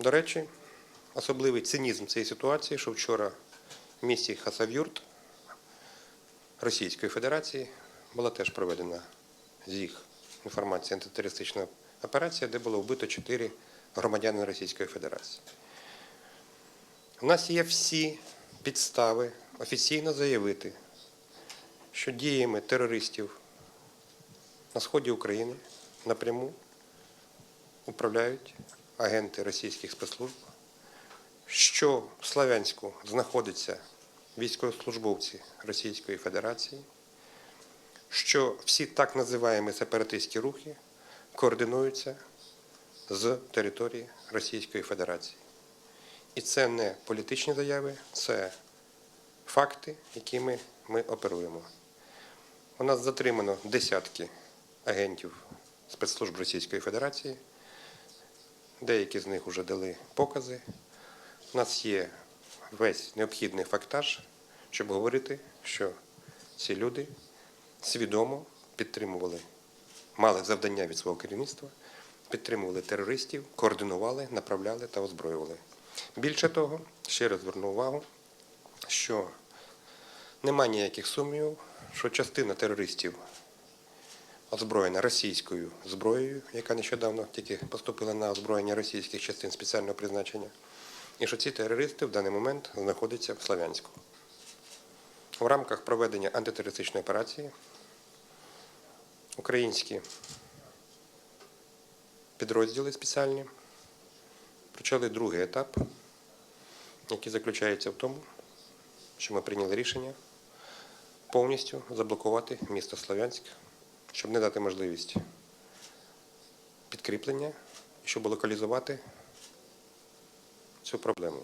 До речі, особливий цинізм цієї ситуації, що вчора в місті Хасавюрт Російської Федерації була теж проведена з їх інформації антитерористична операція, де було вбито чотири громадяни Російської Федерації. У нас є всі підстави офіційно заявити, що діями терористів на сході України напряму управляють агенти російських спецслужб, що в Славянську знаходяться військовослужбовці Російської Федерації, що всі так називаємо сепаратистські рухи координуються з території Російської Федерації. І це не політичні заяви, це факти, якими ми оперуємо. У нас затримано десятки агентів спецслужб Російської Федерації. Деякі з них вже дали покази. У нас є весь необхідний фактаж, щоб говорити, що ці люди свідомо підтримували, мали завдання від свого керівництва, підтримували терористів, координували, направляли та озброювали. Більше того, ще раз зверну увагу, що немає ніяких сумнівів, що частина терористів озброєна російською зброєю, яка нещодавно тільки поступила на озброєння російських частин спеціального призначення, і що ці терористи в даний момент знаходяться в Слов'янську. В рамках проведення антитерористичної операції українські підрозділи спеціальні почали другий етап, який заключається в тому, що ми прийняли рішення повністю заблокувати місто Слов'янськ, щоб не дати можливість підкріплення, щоб локалізувати цю проблему.